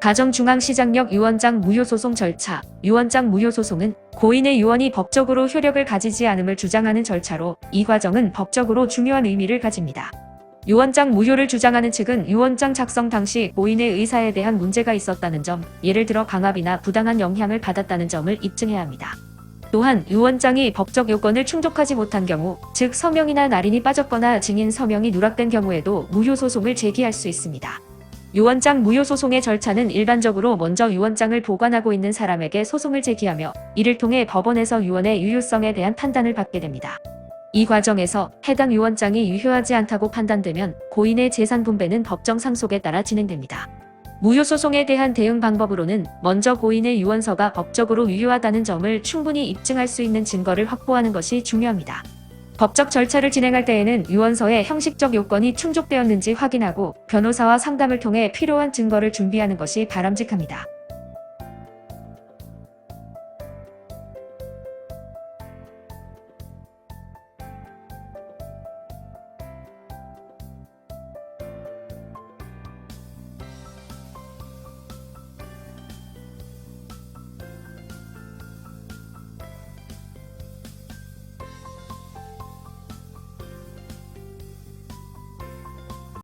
가정중앙시장역 유언장 무효소송 절차 유언장 무효소송은 고인의 유언이 법적으로 효력을 가지지 않음을 주장하는 절차로 이 과정은 법적으로 중요한 의미를 가집니다. 유언장 무효를 주장하는 측은 유언장 작성 당시 고인의 의사에 대한 문제가 있었다는 점, 예를 들어 강압이나 부당한 영향을 받았다는 점을 입증해야 합니다. 또한 유언장이 법적 요건을 충족하지 못한 경우, 즉 서명이나 날인이 빠졌거나 증인 서명이 누락된 경우에도 무효 소송을 제기할 수 있습니다. 유언장 무효소송의 절차는 일반적으로 먼저 유언장을 보관하고 있는 사람에게 소송을 제기하며 이를 통해 법원에서 유언의 유효성에 대한 판단을 받게 됩니다. 이 과정에서 해당 유언장이 유효하지 않다고 판단되면 고인의 재산 분배는 법정 상속에 따라 진행됩니다. 무효소송에 대한 대응 방법으로는 먼저 고인의 유언서가 법적으로 유효하다는 점을 충분히 입증할 수 있는 증거를 확보하는 것이 중요합니다. 법적 절차를 진행할 때에는 유언서의 형식적 요건이 충족되었는지 확인하고 변호사와 상담을 통해 필요한 증거를 준비하는 것이 바람직합니다.